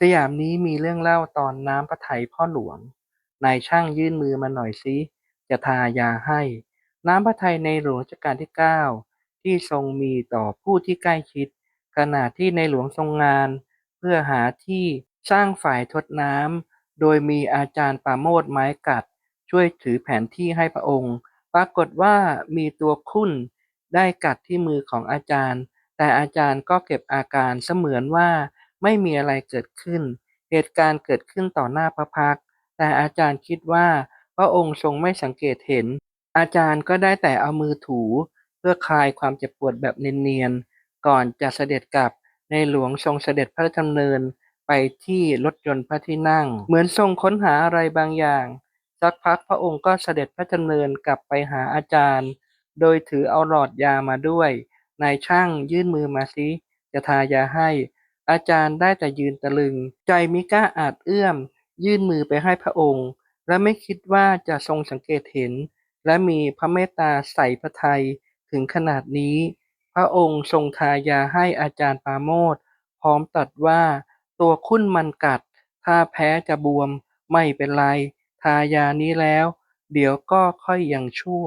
สยามนี้มีเรื่องเล่าตอนน้ำพระทัยพ่อหลวง นายช่างยื่นมือมาหน่อยสิจะทายาให้ น้ำพระทัยในหลวงรัชกาลที่เก้าที่ทรงมีต่อผู้ที่ใกล้ชิด ขณะที่ในหลวงทรงงาน เพื่อหาที่สร้างฝ่ายทดน้ำ โดยมีอาจารย์ปาโมทย์ไม้กัด ช่วยถือแผนที่ให้พระองค์ ปรากฏว่ามีตัวคุ้นได้กัดที่มือของอาจารย์ แต่อาจารย์ก็เก็บอาการเสมือนว่า ไม่มีอะไรเกิดขึ้น เหตุการณ์เกิดขึ้นต่อหน้าพระพัก แต่อาจารย์คิดว่าพระองค์ทรงไม่สังเกตเห็น อาจารย์ก็ได้แต่เอามือถู เพื่อคลายความเจ็บปวดแบบเนียนๆ ก่อนจะเสด็จกลับ ในหลวงทรงเสด็จพระราชดำเนินไปที่รถยนต์พระที่นั่ง เหมือนทรงค้นหาอะไรบางอย่าง สักพักพระองค์ก็เสด็จพระดำเนินกลับไปหาอาจารย์ โดยถือเอาหลอดยามาด้วย นายช่างยื่นมือมาสิจะทายาให้ อาจารย์ได้แต่ยืนตะลึง ใจมิกล้าอาจเอื้อม ยื่นมือไปให้พระองค์ และไม่คิดว่าจะทรงสังเกตเห็น และมีพระเมตตาใส่พระทัยถึงขนาดนี้ พระองค์ทรงทายาให้อาจารย์ปาโมทพร้อมตรัสว่า ตัวคุ้นมันกัด ถ้าแพ้จะบวม ไม่เป็นไร ทายานี้แล้ว เดี๋ยวก็ค่อยยังชั่ว